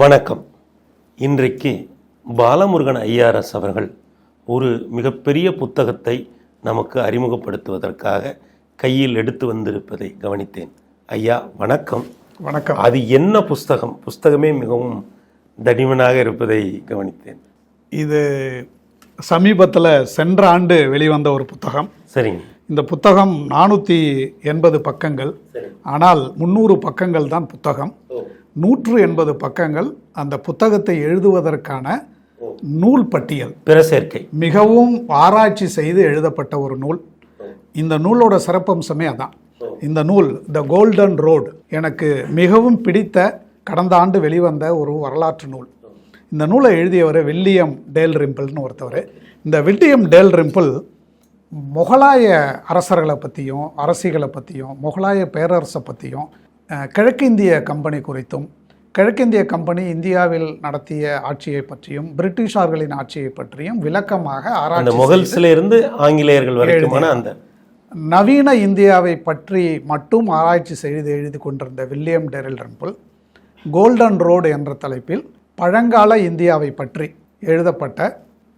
வணக்கம். இன்றைக்கு பாலமுருகன் ஐஆர்எஸ் அவர்கள் ஒரு மிகப்பெரிய புத்தகத்தை நமக்கு அறிமுகப்படுத்துவதற்காக கையில் எடுத்து வந்திருப்பதை கவனித்தேன். ஐயா வணக்கம். வணக்கம். அது என்ன புஸ்தகம்? புஸ்தகமே மிகவும் தடிமனாக இருப்பதை கவனித்தேன். இது சமீபத்தில் சென்ற ஆண்டு வெளிவந்த ஒரு புத்தகம். சரிங்க. இந்த புத்தகம் நானூற்றி எண்பது பக்கங்கள். ஆனால் முந்நூறு பக்கங்கள் தான் புத்தகம். நூற்று எண்பது பக்கங்கள் அந்த புத்தகத்தை எழுதுவதற்கான நூல் பட்டியல். பிற சேர்க்கை. மிகவும் ஆராய்ச்சி செய்து எழுதப்பட்ட ஒரு நூல். இந்த நூலோட சிறப்பம்சமே அதான். இந்த நூல் த கோல்டன் ரோடு எனக்கு மிகவும் பிடித்த கடந்த ஆண்டு வெளிவந்த ஒரு வரலாற்று நூல். இந்த நூலை எழுதியவர் வில்லியம் டேல் ரிம்பிள்னு ஒருத்தவர். இந்த வில்லியம் டேல் ரிம்பிள் முகலாய அரசர்களை பற்றியும் அரசிகளை பற்றியும் முகலாய பேரரசை பற்றியும் கிழக்கிந்திய கம்பெனி குறித்தும் கிழக்கிந்திய கம்பெனி இந்தியாவில் நடத்திய ஆட்சியை பற்றியும் பிரிட்டிஷார்களின் ஆட்சியை பற்றியும் விளக்கமாக ஆராய்ச்சி முகல்ஸ்ல இருந்து ஆங்கிலேயர்கள் வரைக்குமான அந்த நவீன இந்தியாவை பற்றி மட்டும் ஆராய்ச்சி செய்து எழுதி கொண்டிருந்த William Dalrymple golden road என்ற தலைப்பில் பழங்கால இந்தியாவை பற்றி எழுதப்பட்ட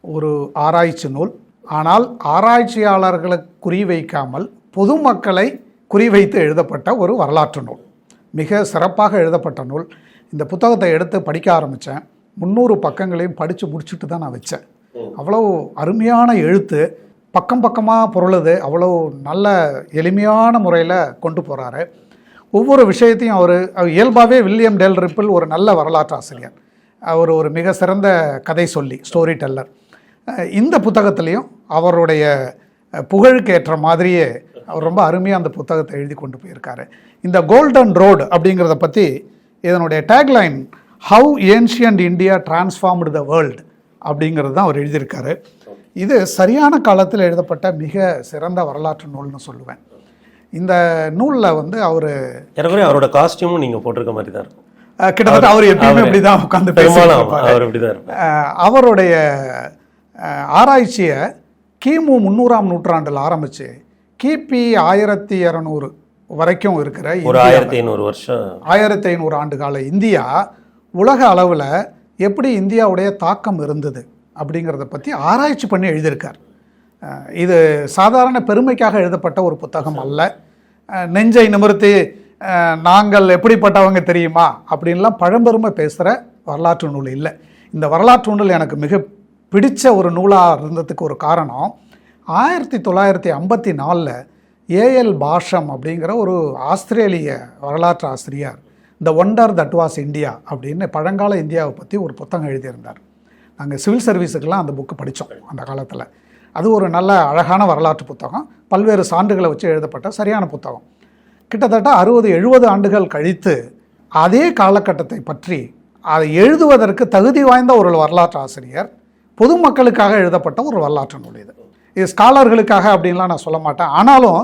ஒரு ஆராய்ச்சி நூல். ஆனால் ஆராய்ச்சியாளர்களை குறிவைக்காமல் பொதுமக்களை குறிவைத்து எழுதப்பட்ட ஒரு வரலாற்று நூல். மிக சிறப்பாக எழுதப்பட்ட நூல். இந்த புத்தகத்தை எடுத்து படிக்க ஆரம்பித்தேன் முந்நூறு பக்கங்களையும் படித்து முடிச்சுட்டு தான் நான் வச்சேன். அவ்வளோ அருமையான எழுத்து பக்கம் பக்கமாக பொருளுது அவ்வளோ நல்ல எளிமையான முறையில் கொண்டு போகிறாரு ஒவ்வொரு விஷயத்தையும் அவர் இயல்பாகவே வில்லியம் டெல் ரிப்பிள் ஒரு நல்ல வரலாற்று ஆசிரியர். அவர் ஒரு மிக சிறந்த கதை சொல்லி ஸ்டோரி டெல்லர் இந்த புத்தகத்திலையும் அவருடைய புகழுக்கு ஏற்ற மாதிரியே அவர் ரொம்ப அருமையாக அந்த புத்தகத்தை எழுதி கொண்டு போயிருக்காரு. இந்த கோல்டன் ரோடு அப்படிங்கிறத பற்றி இதனுடைய tagline how ancient India transformed the world அப்படிங்கிறது தான் அவர் எழுதியிருக்காரு. இது சரியான காலத்தில் எழுதப்பட்ட மிக சிறந்த வரலாற்று நூல்னு சொல்லுவேன். இந்த நூலில் வந்து அவர் ஏறக்குறைய அவரோட காஸ்டியூமும் நீங்க போட்டிருக்க மாதிரி தான் இருக்கும். கிட்டத்தட்ட அவர் எப்பயுமே இப்படி தான் உட்காந்து அஹ் அவருடைய ஆராய்ச்சியை கிமு முந்நூறாம் நூற்றாண்டில் ஆரம்பித்து கிபி ஆயிரத்தி இரநூறு வரைக்கும் இருக்கிற ஒரு ஆயிரத்தி ஐநூறு வருஷம். ஆயிரத்தி ஐநூறு ஆண்டு கால இந்தியா உலக அளவில் எப்படி இந்தியாவுடைய தாக்கம் இருந்தது அப்படிங்கிறத பற்றி ஆராய்ச்சி பண்ணி எழுதியிருக்கார். இது சாதாரண பெருமைக்காக எழுதப்பட்ட ஒரு புத்தகம் அல்ல. நெஞ்சை நிமிர்த்தி நாங்கள் எப்படிப்பட்டவங்க தெரியுமா? அப்படின்லாம் பழம்பெருமை பேசுகிற வரலாற்று நூல் இல்லை. இந்த வரலாற்று நூல் எனக்கு மிக பிடிச்ச ஒரு நூலாக இருந்ததுக்கு ஒரு காரணம் ஆயிரத்தி தொள்ளாயிரத்தி ஐம்பத்தி நாலில் ஏஎல் பாஷம் அப்படிங்கிற ஒரு ஆஸ்திரேலிய வரலாற்று ஆசிரியர் the wonder that was India அப்படின்னு பழங்கால இந்தியாவை பற்றி ஒரு புத்தகம் எழுதியிருந்தார். நாங்கள் சிவில் சர்வீஸுக்கெலாம் அந்த புக்கு படித்தோம் அந்த காலத்தில். அது ஒரு நல்ல அழகான வரலாற்று புத்தகம். பல்வேறு சான்றுகளை வச்சு எழுதப்பட்ட சரியான புத்தகம். கிட்டத்தட்ட அறுபது எழுபது ஆண்டுகள் கழித்து அதே காலகட்டத்தை பற்றி அதை எழுதுவதற்கு தகுதி வாய்ந்த ஒரு வரலாற்று ஆசிரியர் பொதுமக்களுக்காக எழுதப்பட்ட ஒரு வரலாற்று நூல் இது. இது ஸ்காலர்களுக்காக அப்படின்லாம் நான் சொல்ல மாட்டேன். ஆனாலும்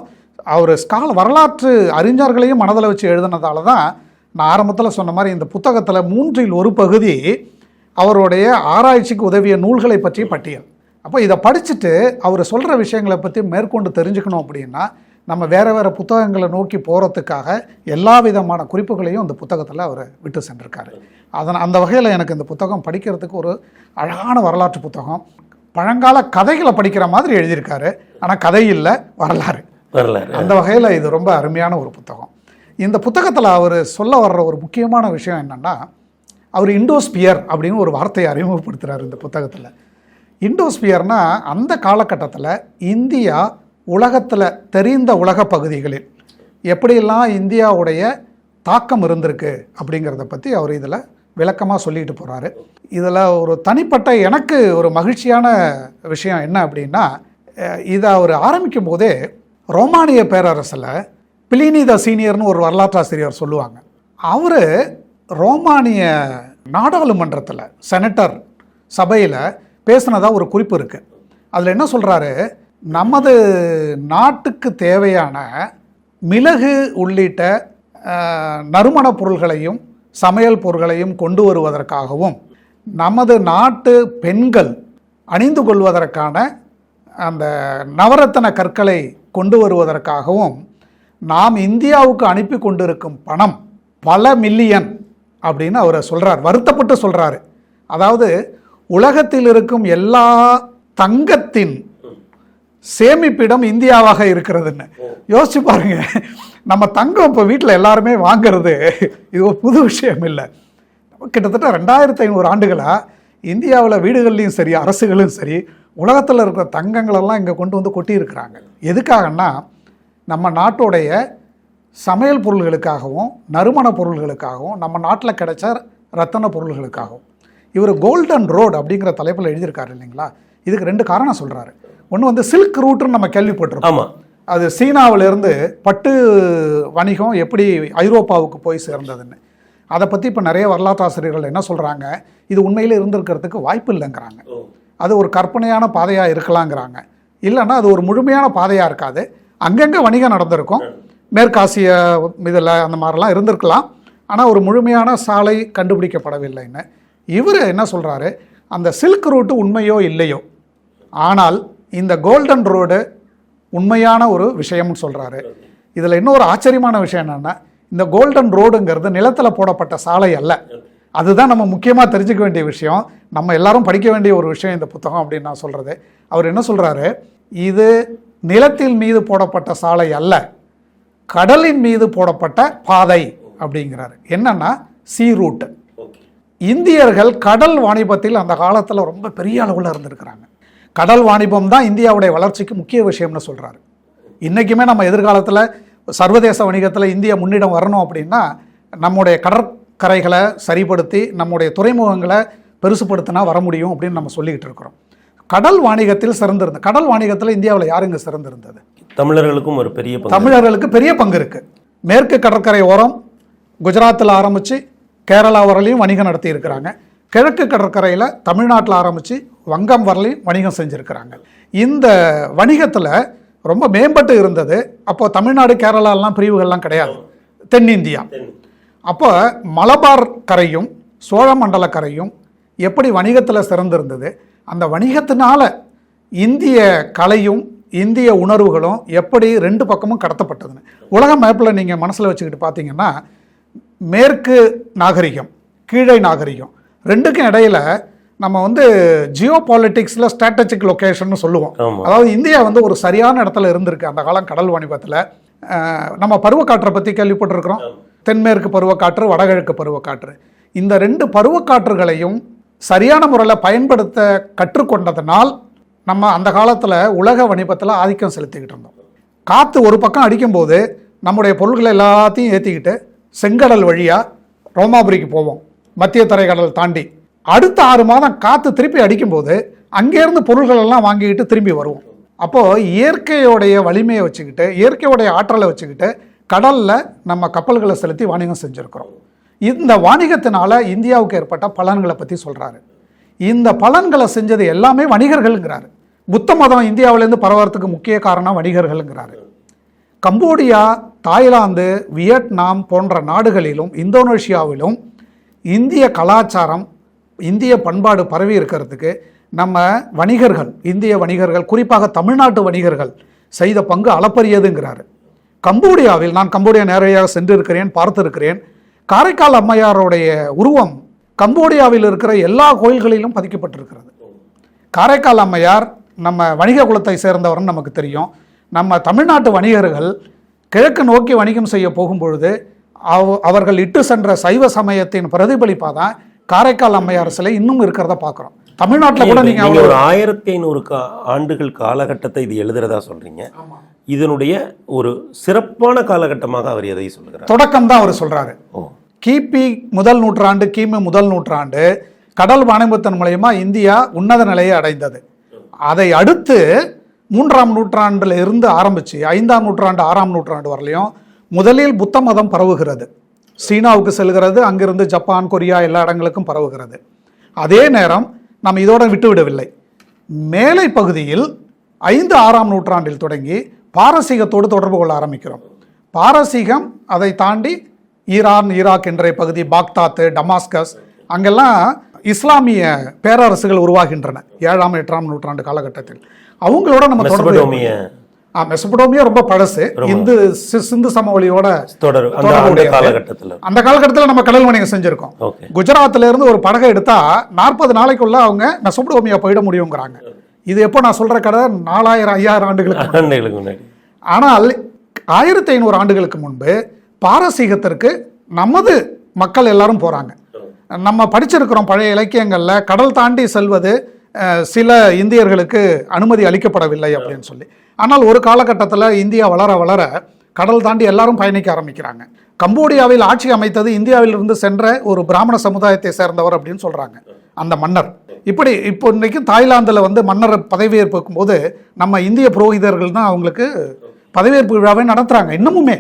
அவர் ஸ்கால் வரலாற்று அறிஞர்களையும் மனதில் வச்சு எழுதுனதால தான் நான் ஆரம்பத்தில் சொன்ன மாதிரி இந்த புத்தகத்தில் மூன்றில் ஒரு பகுதி அவருடைய ஆராய்ச்சிக்கு உதவிய நூல்களை பற்றிய பட்டியல். அப்போ இதை படிச்சுட்டு அவர் சொல்கிற விஷயங்களை பற்றி மேற்கொண்டு தெரிஞ்சுக்கணும் அப்படின்னா நம்ம வேறு வேறு புத்தகங்களை நோக்கி போகிறதுக்காக எல்லா விதமான குறிப்புகளையும் இந்த புத்தகத்தில் அவர் விட்டு சென்றிருக்காரு. அதன் அந்த வகையில் எனக்கு இந்த புத்தகம் படிக்கிறதுக்கு ஒரு அழகான வரலாற்று புத்தகம். பழங்கால கதைகளை படிக்கிற மாதிரி எழுதியிருக்காரு. ஆனால் கதை இல்லை வரலாறு. வரலாறு. அந்த வகையில் இது ரொம்ப அருமையான ஒரு புத்தகம். இந்த புத்தகத்தில் அவர் சொல்ல வர்ற ஒரு முக்கியமான விஷயம் என்னென்னா அவர் இண்டோஸ்பியர் அப்படின்னு ஒரு வார்த்தையை அறிமுகப்படுத்துகிறார் இந்த புத்தகத்தில். இண்டோஸ்பியர்னா அந்த காலகட்டத்தில் இந்தியா உலகத்தில் தெரிந்த உலக பகுதிகளில் எப்படியெல்லாம் இந்தியாவுடைய தாக்கம் இருந்திருக்கு அப்படிங்கிறத பற்றி அவர் இதில் விளக்கமாக சொல்லிட்டு போகிறாரு இதில் ஒரு தனிப்பட்ட எனக்கு ஒரு மகிழ்ச்சியான விஷயம் என்ன அப்படின்னா இதை அவர் ஆரம்பிக்கும் போதே ரோமானிய பேரரசில் பிலினி த சீனியர்னு ஒரு வரலாற்றாசிரியர் சொல்லுவாங்க. அவர் ரோமானிய நாடாளுமன்றத்தில் செனட்டர் சபையில் பேசினதாக ஒரு குறிப்பு இருக்குது அதில் என்ன சொல்கிறாரு நமது நாட்டுக்கு தேவையான மிளகு உள்ளிட்ட நறுமண பொருள்களையும் சமையல் பொருட்களையும் கொண்டு வருவதற்காகவும் நமது நாட்டு பெண்கள் அணிந்து கொள்வதற்கான அந்த நவரத்தன கற்களை கொண்டு வருவதற்காகவும் நாம் இந்தியாவுக்கு அனுப்பி கொண்டிருக்கும் பணம் பல மில்லியன் அப்படின்னு அவர் சொல்கிறார் வருத்தப்பட்டு சொல்கிறாரு அதாவது உலகத்தில் இருக்கும் எல்லா தங்கத்தின் சேமிப்பிடம் இந்தியாவாக இருக்கிறதுன்னு. யோசிச்சு பாருங்க. நம்ம தங்கம் இப்போ வீட்டில் எல்லாருமே வாங்குறது இது ஒரு புது விஷயம் இல்லை. கிட்டத்தட்ட ரெண்டாயிரத்தி ஐநூறு ஆண்டுகளாக இந்தியாவில் வீடுகள்லையும் சரி அரசுகளும் சரி உலகத்தில் இருக்கிற தங்கங்களெல்லாம் இங்கே கொண்டு வந்து கொட்டியிருக்கிறாங்க. எதுக்காகன்னா நம்ம நாட்டுடைய சமையல் பொருள்களுக்காகவும் நறுமண பொருள்களுக்காகவும் நம்ம நாட்டில் கிடைச்ச ரத்தன பொருள்களுக்காகவும். இவர் கோல்டன் ரோடு அப்படிங்கிற தலைப்பில் எழுதியிருக்காரு இல்லைங்களா? இதுக்கு ரெண்டு காரணம் சொல்கிறாரு ஒன்று வந்து சில்க் ரூட்னு நம்ம கேள்விப்பட்டிருக்கோம். ஆமாம் அது சீனாவிலிருந்து பட்டு வணிகம் எப்படி ஐரோப்பாவுக்கு போய் சேர்ந்ததுன்னு. அதை பற்றி இப்போ நிறைய வரலாற்றாசிரியர்கள் என்ன சொல்கிறாங்க இது உண்மையில் இருந்திருக்கிறதுக்கு வாய்ப்பு இல்லைங்கிறாங்க. அது ஒரு கற்பனையான பாதையாக இருக்கலாங்கிறாங்க. இல்லைன்னா அது ஒரு முழுமையான பாதையாக இருக்காது. அங்கங்கே வணிகம் நடந்திருக்கும். மேற்காசிய இதில் அந்த மாதிரிலாம் இருந்திருக்கலாம். ஆனால் ஒரு முழுமையான சாலை கண்டுபிடிக்கப்படவில்லைன்னு. இவர் என்ன சொல்கிறாரு அந்த சில்க் ரூட்டு உண்மையோ இல்லையோ? ஆனால் இந்த கோல்டன் ரோடு உண்மையான ஒரு விஷயம்னு சொல்கிறாரு இதில் இன்னொரு ஆச்சரியமான விஷயம் என்னென்னா இந்த கோல்டன் ரோடுங்கிறது நிலத்தில் போடப்பட்ட சாலை அல்ல. அதுதான் நம்ம முக்கியமாக தெரிஞ்சுக்க வேண்டிய விஷயம். நம்ம எல்லாரும் படிக்க வேண்டிய ஒரு விஷயம் இந்த புத்தகம் அப்படின்னு நான் சொல்கிறது அவர் என்ன சொல்கிறாரு இது நிலத்தின் மீது போடப்பட்ட சாலை அல்ல கடலின் மீது போடப்பட்ட பாதை அப்படிங்கிறாரு. என்னன்னா சீ ரூட் இந்தியர்கள் கடல் வாணிபத்தில் அந்த காலத்தில் ரொம்ப பெரிய அளவில் இருந்திருக்கிறாங்க. கடல் வாணிபம் தான் இந்தியாவுடைய வளர்ச்சிக்கு முக்கிய விஷயம்னு சொல்கிறாரு இன்றைக்குமே நம்ம எதிர்காலத்தில் சர்வதேச வணிகத்தில் இந்தியா முன்னிடம் வரணும் அப்படின்னா நம்முடைய கடற்கரைகளை சரிப்படுத்தி நம்முடைய துறைமுகங்களை பெருசுப்படுத்தினா வர முடியும் அப்படின்னு நம்ம சொல்லிக்கிட்டு இருக்கிறோம். கடல் வாணிகத்தில் சிறந்திருந்தது கடல் வாணிகத்தில் இந்தியாவில் யாருங்க சிறந்திருந்தது? தமிழர்களுக்கும் ஒரு பெரிய தமிழர்களுக்கு பெரிய பங்கு இருக்கு. மேற்கு கடற்கரை ஓரம் குஜராத்தில் ஆரம்பித்து கேரளா வரலையும் வணிகம் நடத்தி இருக்கிறாங்க கிழக்கு கடற்கரையில் தமிழ்நாட்டில் ஆரம்பித்து வங்கம் வரலையும் வணிகம் செஞ்சுருக்கிறாங்க. இந்த வணிகத்தில் ரொம்ப மேம்பட்டு இருந்தது. அப்போது தமிழ்நாடு கேரளாலாம் பிரிவுகள்லாம் கிடையாது. தென்னிந்தியா. அப்போ மலபார் கரையும் சோழமண்டல கரையும் எப்படி வணிகத்தில் சிறந்திருந்தது? அந்த வணிகத்தினால இந்திய கலையும் இந்திய உணர்வுகளும் எப்படி ரெண்டு பக்கமும் கடத்தப்பட்டதுன்னு. உலக மேப்பில் நீங்கள் மனசில் வச்சுக்கிட்டு பார்த்தீங்கன்னா மேற்கு நாகரிகம் கீழே நாகரிகம் ரெண்டுக்கும் இடையில நம்ம வந்து ஜியோ பாலிட்டிக்ஸில் ஸ்ட்ராட்டஜிக் லொக்கேஷன் சொல்லுவோம். அதாவது இந்தியா வந்து ஒரு சரியான இடத்துல இருந்திருக்கு அந்த காலம் கடல் வாணிபத்தில். நம்ம பருவக்காற்றை பற்றி கேள்விப்பட்டிருக்கிறோம். தென்மேற்கு பருவக்காற்று வடகிழக்கு பருவக்காற்று. இந்த ரெண்டு பருவக்காற்றுகளையும் சரியான முறையில் பயன்படுத்த கற்றுக்கொண்டதனால் நம்ம அந்த காலத்தில் உலக வணிபத்தில் ஆதிக்கம் செலுத்திக்கிட்டு இருந்தோம். காற்று ஒரு பக்கம் அடிக்கும்போது நம்முடைய பொருள்களை எல்லாத்தையும் ஏற்றிக்கிட்டு செங்கடல் வழியாக ரோமாபுரிக்கு போவோம். மத்திய தரைக்கடல் தாண்டி. அடுத்த ஆறு மாதம் காற்று திருப்பி அடிக்கும்போது அங்கேருந்து பொருள்கள் எல்லாம் வாங்கிக்கிட்டு திரும்பி வருவோம். அப்போது இயற்கையோடைய வலிமையை வச்சுக்கிட்டு இயற்கையோடைய ஆற்றலை வச்சுக்கிட்டு கடலில் நம்ம கப்பல்களை செலுத்தி வாணிகம் செஞ்சுருக்கிறோம். இந்த வாணிகத்தினால இந்தியாவுக்கு ஏற்பட்ட பலன்களை பற்றி சொல்கிறாரு இந்த பலன்களை செஞ்சது எல்லாமே வணிகர்கள்ங்கிறாரு. புத்த மதம் இந்தியாவிலேருந்து பரவறதுக்கு முக்கிய காரணம் வணிகர்கள்ங்கிறாரு. கம்போடியா தாய்லாந்து வியட்நாம் போன்ற நாடுகளிலும் இந்தோனேஷியாவிலும் இந்திய கலாச்சாரம் இந்திய பண்பாடு பரவி இருக்கிறதுக்கு நம்ம வணிகர்கள் இந்திய வணிகர்கள் குறிப்பாக தமிழ்நாட்டு வணிகர்கள் செய்த பங்கு அளப்பரியதுங்கிறாரு. கம்போடியாவில் நான் கம்போடியா நேரடியாக சென்றிருக்கிறேன் பார்த்திருக்கிறேன். காரைக்கால் அம்மையாருடைய உருவம் கம்போடியாவில் இருக்கிற எல்லா கோயில்களிலும் பதிக்கப்பட்டிருக்கிறது. காரைக்கால் அம்மையார் நம்ம வணிக குலத்தை சேர்ந்தவர்னு நமக்கு தெரியும். நம்ம தமிழ்நாட்டு வணிகர்கள் கிழக்கு நோக்கி வணிகம் செய்ய போகும்பொழுது அவ- அவர்கள் இட்டு சென்ற சைவ சமயத்தின் பிரதிபலிப்பாக தான் காரைக்கால் அம்மையார் சிலை இன்னும் இருக்கிறத பார்க்குறோம். தமிழ்நாட்டில் கூட நீங்க நீங்கள் ஒரு ஆயிரத்தி ஐநூறு கா ஆண்டுகள் காலகட்டத்தை இது எழுதுறதா சொல்றீங்க. இதனுடைய ஒரு சிறப்பான காலகட்டமாக அவர் எதை சொல்லுகிறார்? தொடக்கம் தான் அவர் சொல்றாரு. ஓ. கிபி முதல் நூற்றாண்டு கிமு முதல் நூற்றாண்டு கடல் வாணிபத்தின் மூலயமா இந்தியா உன்னத நிலையை அடைந்தது. அதை அடுத்து மூன்றாம் நூற்றாண்டுல இருந்து ஆரம்பிச்சு ஐந்தாம் நூற்றாண்டு ஆறாம் நூற்றாண்டு வரலையும் முதலில் புத்த மதம் பரவுகிறது. சீனாவுக்கு செல்கிறது அங்கிருந்து ஜப்பான் கொரியா எல்லா இடங்களுக்கும் பரவுகிறது. அதே நேரம் நாம் இதோட விட்டுவிடவில்லை. மேலை பகுதியில் ஐந்து ஆறாம் நூற்றாண்டில் தொடங்கி பாரசீகத்தோடு தொடர்பு கொள்ள ஆரம்பிக்கிறோம். பாரசீகம் அதை தாண்டி ஈரான் ஈராக் என்ற பகுதி பாக்தாத்து டமாஸ்கஸ் அங்கெல்லாம் இஸ்லாமிய பேரரசுகள் உருவாகின்றன ஏழாம் எட்டாம் நூற்றாண்டு காலகட்டத்தில். அவங்களோட நம்ம தொடர்பு மெசபடோமிய ரொம்ப பழசு. இந்து சிந்து சமவெளியோட தொடர் அந்த. காலகட்டத்தில். அந்த காலகட்டத்தில் நம்ம கடல் வணிகம் செஞ்சிருக்கோம். குஜராத்ல இருந்து ஒரு படகை எடுத்தா நாற்பது நாளைக்குள்ள அவங்க மெசபடோமியா போயிட முடியுங்கிறாங்க. இது எப்போ நான் சொல்ற கதை? நாலாயிரம் ஐயாயிரம் ஆண்டுகளுக்கு முன்னாடி. ஆனால் ஆயிரத்தி ஐநூறு ஆண்டுகளுக்கு முன்பு பாரசீகத்திற்கு நமது மக்கள் எல்லாரும் போறாங்க. நம்ம படிச்சிருக்கிறோம் பழைய இலக்கியங்கள்ல கடல் தாண்டி செல்வது சில இந்தியர்களுக்கு அனுமதி அளிக்கப்படவில்லை அப்படின்னு சொல்லி. ஆனால் ஒரு காலகட்டத்தில் இந்தியா வளர வளர கடல் தாண்டி எல்லாரும் பயணிக்க ஆரம்பிக்கிறாங்க. கம்போடியாவில் ஆட்சி அமைத்தது இந்தியாவிலிருந்து சென்ற ஒரு பிராமண சமுதாயத்தை சேர்ந்தவர் அப்படின்னு சொல்கிறாங்க அந்த மன்னர். இப்படி இப்போ இன்னைக்கு தாய்லாந்தில் வந்து மன்னர் பதவியேற்புக்கும் போது நம்ம இந்திய புரோகிதர்கள் தான் அவங்களுக்கு பதவியேற்பு விழாவை நடத்துகிறாங்க இன்னமுமே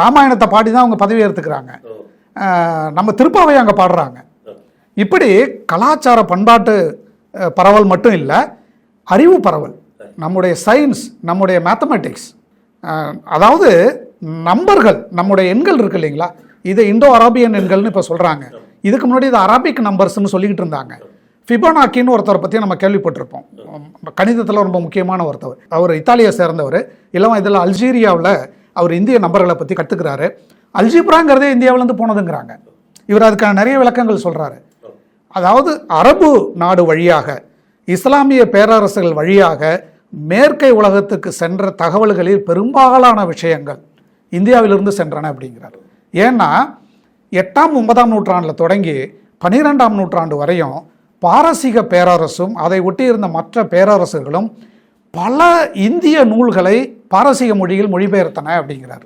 ராமாயணத்தை பாடி தான் அவங்க பதவியேற்றுக்கிறாங்க. நம்ம திருப்பாவை அங்கே பாடுறாங்க. இப்படி கலாச்சார பண்பாட்டு பரவல் மட்டும் இல்லை அறிவு பரவல். நம்முடைய சயின்ஸ் நம்முடைய மேத்தமெட்டிக்ஸ் அதாவது நம்பர்கள் நம்முடைய எண்கள் இருக்கு இல்லைங்களா? இது இந்தோ அரேபியன் எண்கள்னு இப்போ சொல்கிறாங்க இதுக்கு முன்னாடி இது அராபிக் நம்பர்ஸ்னு சொல்லிக்கிட்டு இருந்தாங்க. ஃபிபனாக்கின்னு ஒருத்தரை பற்றி நம்ம கேள்விப்பட்டிருப்போம். கணிதத்தில் ரொம்ப முக்கியமான ஒருத்தவர். அவர் இத்தாலியை சேர்ந்தவர். இல்லாமல் இதில் அல்ஜீரியாவில் அவர் இந்திய நம்பர்களை பற்றி கற்றுக்கிறாரு அல்ஜிப்ராங்கிறதே இந்தியாவிலேருந்து போனதுங்கிறாங்க. இவர் அதுக்கான நிறைய விளக்கங்கள் சொல்கிறாரு அதாவது அரபு நாடு வழியாக இஸ்லாமிய பேரரசுகள் வழியாக மேற்கை உலகத்துக்கு சென்ற தகவல்களில் பெரும்பாலான விஷயங்கள் இந்தியாவிலிருந்து சென்றன அப்படிங்கிறார். ஏன்னா எட்டாம் ஒன்பதாம் நூற்றாண்டில் தொடங்கி பன்னிரெண்டாம் நூற்றாண்டு வரையும் பாரசீக பேரரசும் அதை ஒட்டியிருந்த மற்ற பேரரசுகளும் பல இந்திய நூல்களை பாரசீக மொழியில் மொழிபெயர்த்தன அப்படிங்கிறார்.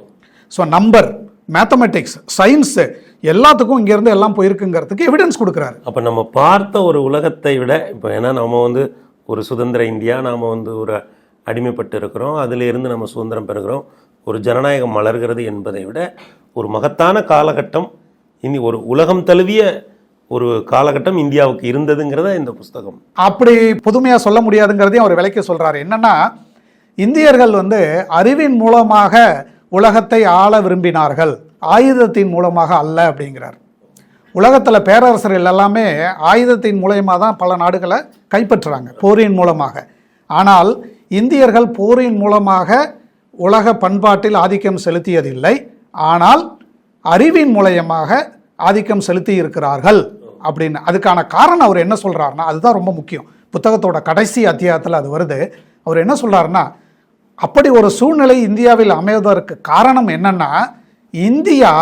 ஸோ நம்பர் மேத்தமெட்டிக்ஸ் சயின்ஸு எல்லாத்துக்கும் இங்கேருந்து எல்லாம் போயிருக்குங்கிறதுக்கு எவிடன்ஸ் கொடுக்குறாரு. அப்போ நம்ம பார்த்த ஒரு உலகத்தை விட இப்போ ஏன்னா நம்ம வந்து ஒரு சுதந்திர இந்தியா நாம் வந்து ஒரு அடிமைப்பட்டு இருக்கிறோம் அதிலிருந்து நம்ம சுதந்திரம் பெறுகிறோம். ஒரு ஜனநாயகம் மலர்கிறது என்பதை விட ஒரு மகத்தான காலகட்டம் இனி ஒரு உலகம் தழுவிய ஒரு காலகட்டம் இந்தியாவுக்கு இருந்ததுங்கிறத இந்த புஸ்தகம். அப்படி புதுமையாக சொல்ல முடியாதுங்கிறதையும் அவர் விலைக்கு சொல்கிறாரு என்னன்னா இந்தியர்கள் வந்து அறிவின் மூலமாக உலகத்தை ஆள விரும்பினார்கள். ஆயுதத்தின் மூலமாக அல்ல அப்படிங்கிறார். உலகத்தில் பேரரசர்கள் எல்லாமே ஆயுதத்தின் மூலயமா தான் பல நாடுகளை கைப்பற்றுறாங்க போரின் மூலமாக. ஆனால் இந்தியர்கள் போரின் மூலமாக உலக பண்பாட்டில் ஆதிக்கம் செலுத்தியதில்லை. ஆனால் அறிவின் மூலயமாக ஆதிக்கம் செலுத்தி இருக்கிறார்கள் அப்படின்னு. அதுக்கான காரணம் அவர் என்ன சொல்கிறாருன்னா அதுதான் ரொம்ப முக்கியம். புத்தகத்தோட கடைசி அத்தியாயத்தில் அது வருது. அவர் என்ன சொல்கிறாருன்னா அப்படி ஒரு சூழ்நிலை இந்தியாவில் அமைவதற்கு காரணம் என்னென்னா இந்தியா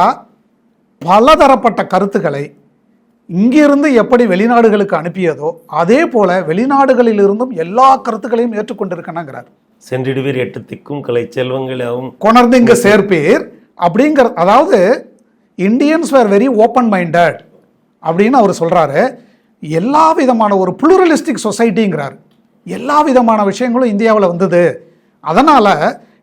பலதரப்பட்ட கருத்துக்களை இங்கிருந்து எப்படி வெளிநாடுகளுக்கு அனுப்பியதோ அதே போல வெளிநாடுகளில் இருந்தும் எல்லா கருத்துக்களையும் ஏற்றுக்கொண்டிருக்கணுங்கிறார். சென்றிடுவீர் எட்டு திக்கும் கலை செல்வங்களாகவும் கொணர்ந்து இங்க சேர்ப்பீர் அப்படிங்கிற அதாவது Indians were very open minded அப்படின்னு அவர் சொல்றாரு. எல்லா விதமான ஒரு புளூரலிஸ்டிக் சொசைட்டிங்கிறார் எல்லா விதமான விஷயங்களும் இந்தியாவில் வந்தது. அதனால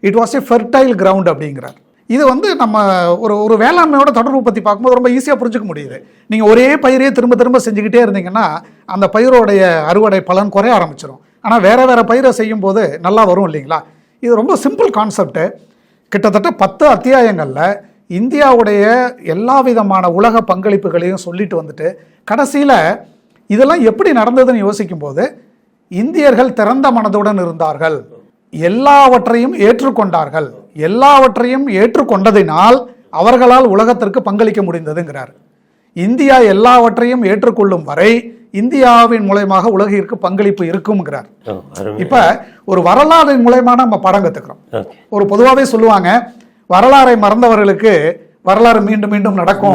it was a fertile ground அப்படிங்கிறார். இது வந்து நம்ம ஒரு ஒரு வேளாண்மையோட தொடர்பு பற்றி பார்க்கும்போது ரொம்ப ஈஸியாக புரிஞ்சுக்க முடியுது. நீங்கள் ஒரே பயிரையே திரும்ப திரும்ப செஞ்சுக்கிட்டே இருந்தீங்கன்னா அந்த பயிரோடைய அறுவடை பலன் குறைய ஆரம்பிச்சிடும் ஆனால் வேறு வேறு பயிரை செய்யும்போது நல்லா வரும் இல்லைங்களா? இது ரொம்ப சிம்பிள் கான்செப்ட்டு கிட்டத்தட்ட பத்து அத்தியாயங்களில் இந்தியாவுடைய எல்லா விதமான உலக பங்களிப்புகளையும் சொல்லிட்டு வந்துட்டு கடைசியில் இதெல்லாம் எப்படி நடந்ததுன்னு யோசிக்கும்போது இந்தியர்கள் திறந்த மனதுடன் இருந்தார்கள். எல்லாவற்றையும் ஏற்றுக்கொண்டார்கள். எல்லாவற்றையும் ஏற்றுக்கொண்டதினால் அவர்களால் உலகத்திற்கு பங்களிக்க முடிந்ததுங்கிறார். இந்தியா எல்லாவற்றையும் ஏற்றுக்கொள்ளும் வரை இந்தியாவின் மூலயமாக உலகிற்கு பங்களிப்பு இருக்கும்ங்கிறார். இப்ப ஒரு வரலாறின் மூலயமா நம்ம பாடம் கத்துக்கிறோம். ஒரு பொதுவாகவே சொல்லுவாங்க வரலாறை மறந்தவர்களுக்கு வரலாறு மீண்டும் மீண்டும் நடக்கும்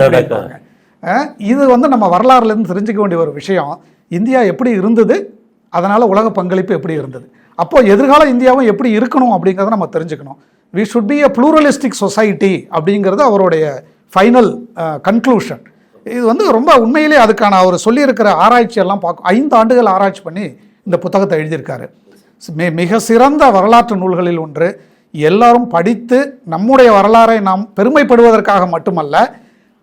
அஹ் இது வந்து நம்ம வரலாறுல இருந்து தெரிஞ்சுக்க வேண்டிய ஒரு விஷயம். இந்தியா எப்படி இருந்தது? அதனால உலக பங்களிப்பு எப்படி இருந்தது? அப்போ எதிர்கால இந்தியாவும் எப்படி இருக்கணும் அப்படிங்கிறத நம்ம தெரிஞ்சுக்கணும். We should be a pluralistic society அப்படிங்கிறது அவருடைய ஃபைனல் கன்க்ளூஷன் uh, இது வந்து ரொம்ப உண்மையிலே அதுக்கான அவர் சொல்லியிருக்கிற ஆராய்ச்சியெல்லாம் பார்க்கும் ஐந்து ஆண்டுகள் ஆராய்ச்சி பண்ணி இந்த புத்தகத்தை எழுதியிருக்காரு. மி- மிக சிறந்த வரலாற்று நூல்களில் ஒன்று. எல்லாரும் படித்து நம்முடைய வரலாறை நாம் பெருமைப்படுவதற்காக மட்டுமல்ல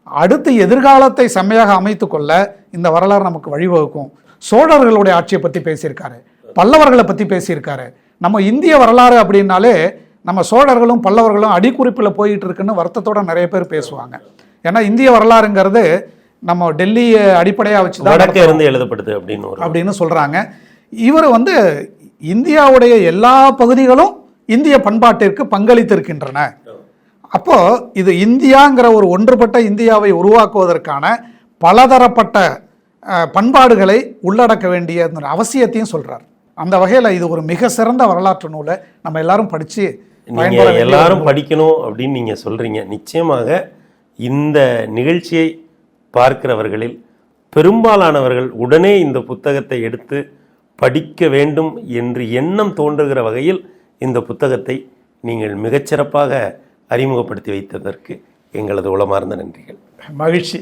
அடுத்து எதிர்காலத்தை செம்மையாக அமைத்து கொள்ள இந்த வரலாறு நமக்கு வழிவகுக்கும். சோழர்களுடைய ஆட்சியை பற்றி பேசியிருக்காரு. பல்லவர்களை பற்றி பேசியிருக்காரு. நம்ம இந்திய வரலாறு அப்படின்னாலே நம்ம சோழர்களும் பல்லவர்களும் அடிக்குறிப்பில் போயிட்டு இருக்குன்னு வருத்தத்தோட நிறைய பேர் பேசுவாங்க. ஏன்னா இந்திய வரலாறுங்கிறது நம்ம டெல்லியை அடிப்படையாக வச்சு தான் இருந்து எழுதப்படுது அப்படின்னு அப்படின்னு சொல்றாங்க. இவர் வந்து இந்தியாவுடைய எல்லா பகுதிகளும் இந்திய பண்பாட்டிற்கு பங்களித்திருக்கின்றன. அப்போ இது இந்தியாங்கிற ஒரு ஒன்றுபட்ட இந்தியாவை உருவாக்குவதற்கான பலதரப்பட்ட பண்பாடுகளை உள்ளடக்க வேண்டிய அவசியத்தையும் சொல்றார். அந்த வகையில் இது ஒரு மிக சிறந்த வரலாற்று நூலை நம்ம எல்லாரும் படித்து நீங்க எல்லாரும் படிக்கணும் அப்படின்னு நீங்க சொல்றீங்க. நிச்சயமாக இந்த நிகழ்ச்சியை பார்க்கிறவர்களில் பெரும்பாலானவர்கள் உடனே இந்த புத்தகத்தை எடுத்து படிக்க வேண்டும் என்று எண்ணம் தோன்றுகிற வகையில் இந்த புத்தகத்தை நீங்கள் மிகச்சிறப்பாக அறிமுகப்படுத்தி வைத்ததற்கு எங்களது உளமார்ந்த நன்றிகள். மகிழ்ச்சி.